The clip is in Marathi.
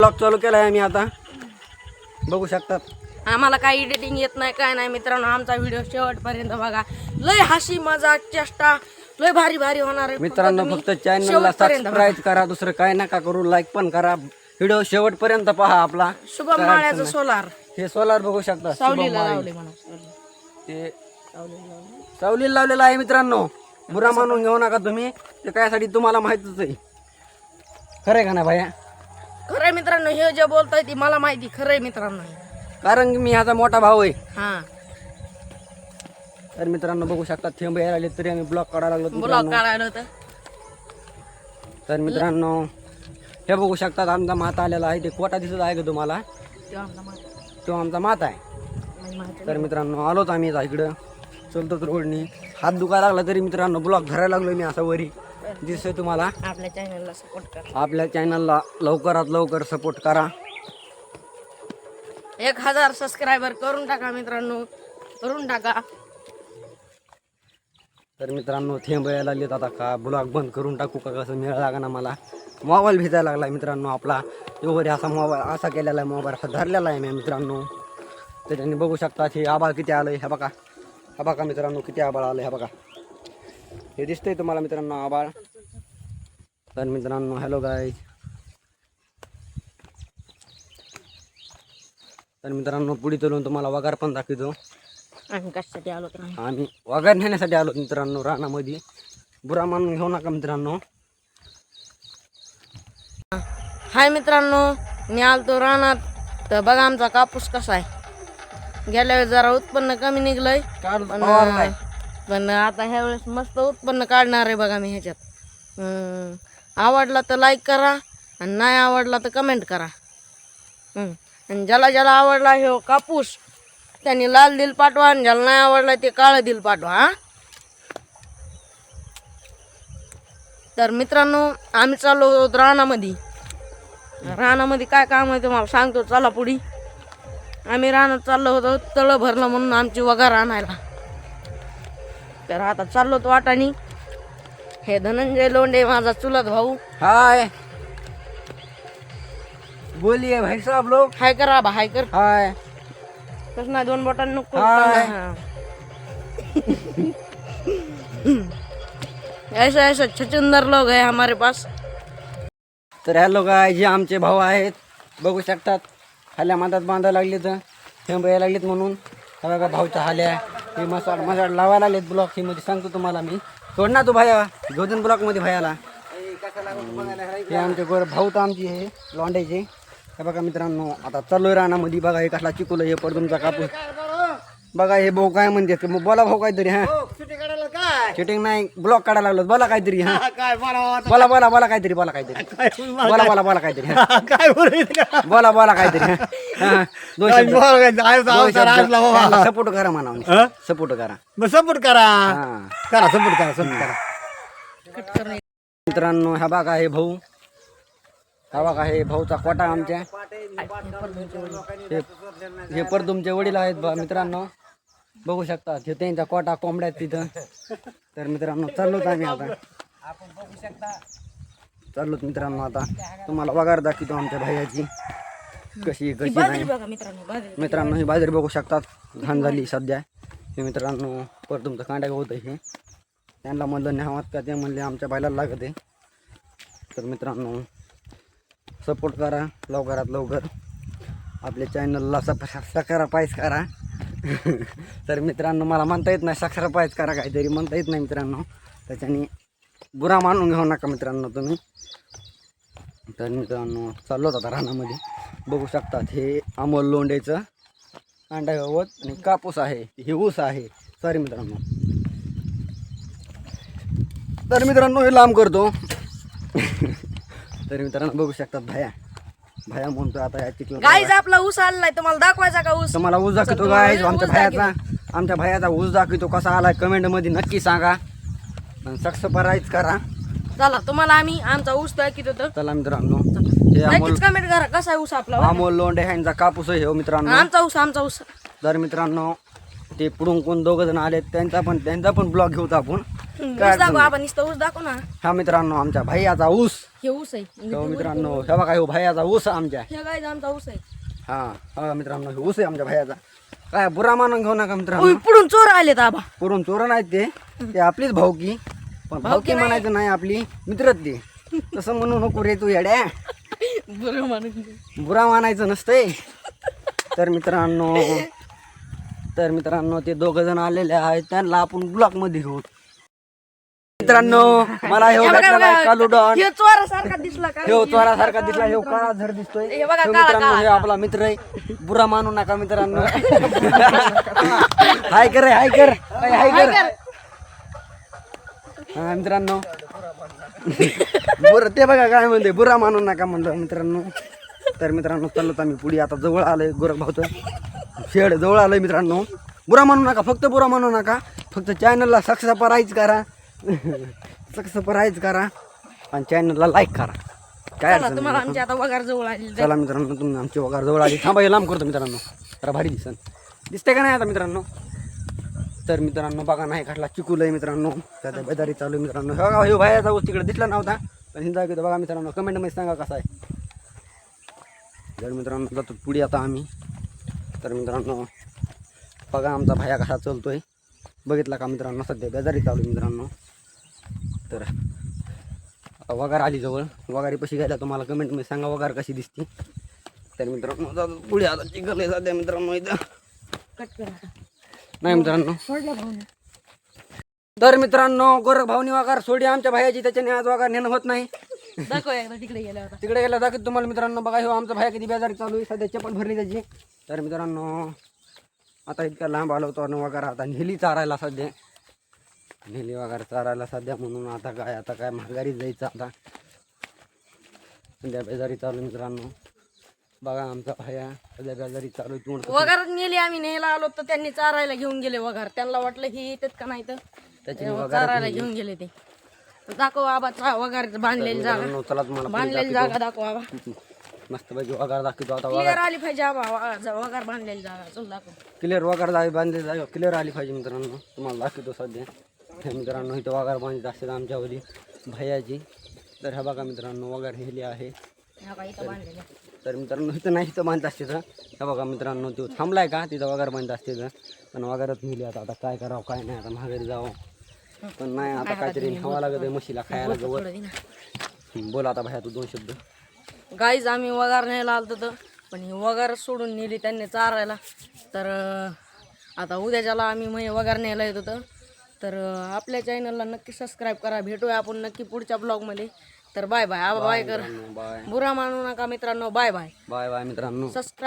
ब्लॉग चालू केलाय आम्ही आता. बघू शकतात. आम्हाला काही एडिटिंग येत नाही काय नाही मित्रांनो आमचा व्हिडिओ शेवटपर्यंत बघा. लय हसी मजाक चेष्टा लय भारी भारी होणार आहे. मित्रांनो तुम्ही फक्त चॅनलला शेवटपर्यंत बघा. सबस्क्राईब करा दुसरं काय नका करू लाईक पण करा. व्हिडिओ शेवटपर्यंत पहा आपला. शुभम माळ्याचं सोलार. हे सोलार बघू शकता. सावलीला. लावले म्हणा ते सावलीला लावलेला आहे मित्रांनो. बुरा मानून घेऊ नका तुम्ही. ते कायसाठी तुम्हाला माहितच आहे. खरंय का ना भैया? खरंय मित्रांनो हे जे बोलताय ती मला माहिती खरंय मित्रांनो. कारण की मी ह्याचा मोठा भाऊ आहे. हा. तर मित्रांनो बघू शकता थेंब यायला लागले तरी आम्ही ब्लॉक काढायला लागलो ब्लॉग मित्रांनो. काढायला होतं. तर मित्रांनो हे बघू शकतात आमचा माता आलेला आहे ते कोटा दिसत आहे का तुम्हाला? तेव्हा आमचा माहिती- तो आमचा माता आहे. माहिती. तर मित्रांनो आलोच आम्ही आता इकडं. चलतो रोडनी. हात दुखायला लागला तरी मित्रांनो ब्लॉक धरायला लागलो मी असं वरी. दिसतोय तुम्हाला. आपल्या चॅनलला सपोर्ट करा. आपल्या चॅनलला लवकरात लवकर सपोर्ट करा. एक हजार सबस्क्रायबर करून टाका मित्रांनो. करून टाका. तर मित्रांनो थेंब यायला लागलेत आता का? ब्लॉग बंद करून टाकू का? कसं मिळाला लागा ना मला. मोबाईल भेटायला लागला मित्रांनो आपला. एवढे असा मोबाईल असा केलेला आहे मोबाईल असा धरलेला आहे मी मित्रांनो. त्याच्याने बघू शकता हे आबाळ किती आलं हे बघा. हा बघा मित्रांनो किती आबाळ आलं हे बघा. हे दिसतंय तुम्हाला मित्रांनो आबाळ. तर मित्रांनो हॅलो गाय तर मित्रांनो पुढे चलून तुम्हाला वगार पण दाखवतो. आम्ही कशासाठी आलो तर आम्ही वगार नेण्यासाठी आलो मित्रांनो रानामध्ये. बुरा मानून घेऊ नका मित्रांनो. हाय मित्रांनो मी आलतो रानात. तर बघा आमचा कापूस कसा आहे. गेल्या वेळेस जरा उत्पन्न कमी निघलंय. पण पण आता ह्या वेळेस मस्त उत्पन्न काढणार आहे बघा मी ह्याच्यात. आवडला तर लाईक करा आणि नाही आवडला तर कमेंट करा. आणि ज्याला ज्याला आवडला हे हो कापूस त्यांनी लाल दिल पाठवा आणि ज्याला नाही आवडला ते काळं दिल पाठवा हां. तर मित्रांनो आम्ही चाललो होतो रानामध्ये. रानामध्ये काय काम आहे तुम्हाला सांगतो चला पुढी. आम्ही रानात चाललो होतो तळं भरलं म्हणून आमची वगार आणायला. तर आता चाललो तो वाटाणी. हे धनंजय लोंडे माझा चुलत भाऊ. हाय. बोलिए भाई साहब लोग हाय कर आबा हाय कर. हाय. कसं नाही दोन बोटांनी नको हाय. हा. ऐसा ऐसा छचंदर लोग है हमारे पास. तर ह्या लोक आहे जे आमचे भाऊ आहेत बघू शकतात हाल्या मातात बांधायला लागले तर थेंब यायला लागलेत म्हणून. हा बघा भाऊच्या हाल्या हे मसाड मसाड लावायला लागलेत ब्लॉक ही मध्ये सांगतो तुम्हाला मी. सोड ना तू भाया घेऊन ब्लॉकमध्ये भायाला हे आमचे गोर भाऊ तर आमची हे लोंड्याचे हे बघा मित्रांनो आता चालू रानामध्ये. बघा हे कसला चिकुल हे पर तुमचा कापूस. बघा हे भाऊ काय म्हणते मग बोला भाऊ काहीतरी हा. चिटिंग नाही ब्लॉक काढायला लागलो. बोला काहीतरी हा. बोला बोला. बोला काहीतरी बोला काहीतरी. बोला बोला बोला काहीतरी हा. काय बोला बोला काहीतरी हा. दोन शब्द. सपोर्ट करा म्हणा सपोर्ट करा. सपोर्ट करा. हा. करा सपोर्ट करा सपोर्ट करा. मित्रांनो हा बघा हे भाऊ. हा बघा हे भाऊचा कोटा आमच्या. हे हे पर तुमचे वडील आहेत बा मित्रांनो. बघू शकता हे त्यांचा कोटा कोंबड्यात तिथं. तर मित्रांनो चाललोच आम्ही आता. चाललोच मित्रांनो आता. तुम्हाला वगार दाखवतो आमच्या भाईयाची कशी कशी नाही. बघा मित्रांनो बाजरी. मित्रांनो ही बाजरी बघू शकतात. घाण झाली सध्या. हे मित्रांनो पर तुमचं कांड्या होतं हे. त्यांना म्हणलं न्यावात का? ते म्हणले आमच्या बायला लागत आहे. तर मित्रांनो सपोर्ट करा लवकरात लवकर. आपल्या चॅनलला सप सक्रापाईज करा. तर मित्रांनो मला म्हणता येत नाही सक्रापाईज करा काहीतरी म्हणता येत नाही मित्रांनो. त्याच्याने बुरा मानून घेऊ नका मित्रांनो तुम्ही. तर मित्रांनो चाललो आता रानामध्ये. बघू शकतात हे अमोल लोंडेचं अंडा गवत आणि कापूस आहे हे ऊस आहे. सॉरी मित्रांनो. तर मित्रांनो हे लांब करतो. तर मित्रांनो बघू शकतात भाया. भाया म्हणतो आता या चिखला गाईज आपला ऊस आलाय तुम्हाला दाखवायचा का ऊस? तुम्हाला ऊस दाखवतो काय आमच्या भायाचा आमच्या भायाचा ऊस दाखवतो कसा आलाय कमेंटमध्ये नक्की सांगा. सबस्क्राईब करा. चला तुम्हाला आम्ही आमचा ऊस दाखवत होतो चला मित्रांनो. हे अमोल नक्कीच कमेंट करा कसा आहे ऊस आपला अमोल लोंढे ह्यांचा कापूस आहे हो मित्रांनो. आमचा ऊस आमचा ऊस. तर मित्रांनो ते पुढून कोण दोघं जण आले त्यांचा पण त्यांचा पण ब्लॉग घेऊ आपण. ऊस दाखव आपण नुसतं ऊस दाखव ना. हा मित्रांनो आमच्या भाईयाचा ऊस. हे ऊस आहे. हो मित्रांनो हे बघा हे भाईयाचा ऊस आमच्या. हे काय आमचा ऊस आहे. हा हा मित्रांनो हे ऊस आहे आमच्या भाईयाचा काय बुरा मानून घेऊ नका मित्रांनो. पुढून चोर आले आबा. पुरून चोरण आहेत ते. ते आपलीच भाऊकी. पण भाऊकी म्हणायचं नाही आपली मित्रच ते तसं म्हणू नको रे तू येड्या. बरं म्हणून बुरा मानायचं नसतंय. तर मित्रांनो तर मित्रांनो ते दोघ जण आलेले आहेत. त्यांना आपण ब्लॉकमध्ये घेऊ मित्रांनो मला हे भेटलेला आहे हे चोरासारखा दिसला का? हे चोरासारखा दिसला हे काळा झर दिसतोय. हे बघा, हे काळा, मित्रांनो हे आपला मित्र आहे. बुरा मानू नका मित्रांनो. हाय कर रे, हाय कर हाय हाय कर हा मित्रांनो. बुर ते बघा काय म्हणते. बुरा मानू नका म्हणलं मित्रांनो. तर मित्रांनो चाललो आम्ही पुढे आता जवळ आलंय गोरख भाऊचं. शेड जवळ आलंय मित्रांनो. बुरा मानू नका फक्त बुरा मानू नका. फक्त चॅनलला सबस्क्राईब करा. सबस्क्राईब करा आणि चॅनलला लाईक करा. काय चला अडचण तुम्हाला नाही. आमची आता वगार जवळ आली. चला मित्रांनो तुम्ही आमची वगार जवळ आली. थांबा हे लांब करतो मित्रांनो. जरा भारी दिसन. दिसते का नाही आता मित्रांनो? तर मित्रांनो बघा नाही खाटला चिकूल आहे मित्रांनो. त्याच्या बेदारी चालू आहे मित्रांनो. हे बघा हे भायाचा ऊस तिकडे दिसला नव्हता. पण हिंदा घेतो बघा मित्रांनो कमेंटमध्ये सांगा कसा आहे. जर मित्रांनो जातो पुढे आता आम्ही. तर मित्रांनो बघा आमचा भाया कसा चालतोय. बघितला का मित्रांनो सध्या बेजारी चालू आहे मित्रांनो. तर वगार आली जवळ. वगारी कशी घ्यायला तुम्हाला कमेंटमध्ये सांगा वगार कशी दिसते. तर मित्रांनो जातो पुढे आता आहे सध्या मित्रांनो इथं. कट करा आता. नाही मित्रांनो. भाऊने. तर मित्रांनो गोरख भावनी वगार सोडी आमच्या भायाची त्याच्याने आज वगार नेणं होत नाही. तिकडे गेला दाखवत तुम्हाला मित्रांनो. बघा हो आमचा भाया किती बेजारी चालू आहे. सध्या चप्पल भरली त्याची. तर मित्रांनो आता इतका लांब आलो होतो वगैरे आता नेली चारायला सध्या. नेली वगैरे चारायला सध्या म्हणून आता काय आता काय महागारीत जायचं आता. सध्या बेजारी चालू मित्रांनो. बघा आमचा भाया सध्या बेजारी चालू वगार नेली आम्ही न्यायला आलो तर त्यांनी चारायला घेऊन गेले वगार. त्यांना वाटलं ही येतात का नाही तर? त्याची चारायला घेऊन गेले. ते. दाखव आबा चा- वगार बांधलेली जागा. चला तुम्हाला बांधलेली जागा दाखव आबा. मस्त पैकी वगार दाखवतो आता क्लिअर आली पाहिजे आबा वगार बांधलेली जागा. चल दाखव. क्लिअर वगार जागी बांधले जागे. क्लिअर आली पाहिजे मित्रांनो. तुम्हाला दाखवतो सध्या. हे मित्रांनो इथं वगार बांधत असतात आमच्यावरी भैयाची तर ह्या बघा मित्रांनो वगार नेली आहे. तर मित्रांनो इथं नाही इथं बांधत असते तर ह्या बघा मित्रांनो तो थांबलाय का? तिथं वगार बांधत असते तर पण वगारच नेली आता. आता काय करावं काय नाही. आता माघारी जावं. पण नाही आता काहीतरी न्यावं लागत आहे म्हशीला खायला जवळ बोल आता भैया तू दोन शब्द. गाईज आम्ही वगार न्यायला आलतो तर पण ही वगार सोडून नेली त्यांनी चारायला. तर आता उद्याच्याला आम्ही मग वगार न्यायला येत होतं तर आपल्या चॅनलला नक्की सबस्क्राईब करा. भेटूया आपण नक्की पुढच्या ब्लॉगमध्ये तर बाय बाय आबा बाय कर. बुरा मानू नका मित्रांनो. बाय बाय बाय बाय मित्रांनो. सबस्क्राईब